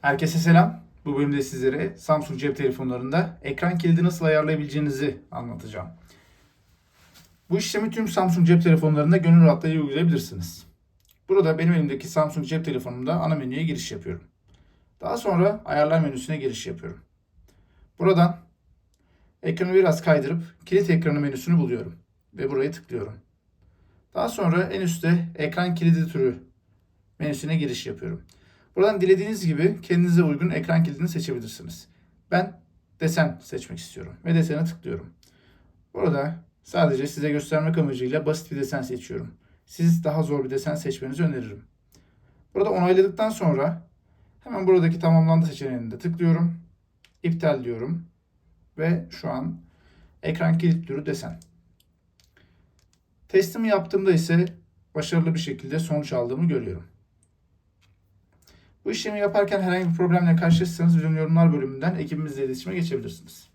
Herkese selam. Bu bölümde sizlere Samsung cep telefonlarında ekran kilidi nasıl ayarlayabileceğinizi anlatacağım. Bu işlemi tüm Samsung cep telefonlarında gönül rahatlığıyla uygulayabilirsiniz. Burada benim elimdeki Samsung cep telefonumda ana menüye giriş yapıyorum. Daha sonra ayarlar menüsüne giriş yapıyorum. Buradan ekranı biraz kaydırıp kilit ekranı menüsünü buluyorum ve buraya tıklıyorum. Daha sonra en üstte ekran kilidi türü menüsüne giriş yapıyorum. Buradan dilediğiniz gibi kendinize uygun ekran kilidini seçebilirsiniz. Ben desen seçmek istiyorum ve desene tıklıyorum. Burada sadece size göstermek amacıyla basit bir desen seçiyorum. Siz daha zor bir desen seçmenizi öneririm. Burada onayladıktan sonra hemen buradaki tamamlandı seçeneğinde tıklıyorum. İptal diyorum ve şu an ekran kilit türü desen. Testimi yaptığımda ise başarılı bir şekilde sonuç aldığımı görüyorum. Bu işlemi yaparken herhangi bir problemle karşılaşırsanız yorumlar bölümünden ekibimizle iletişime geçebilirsiniz.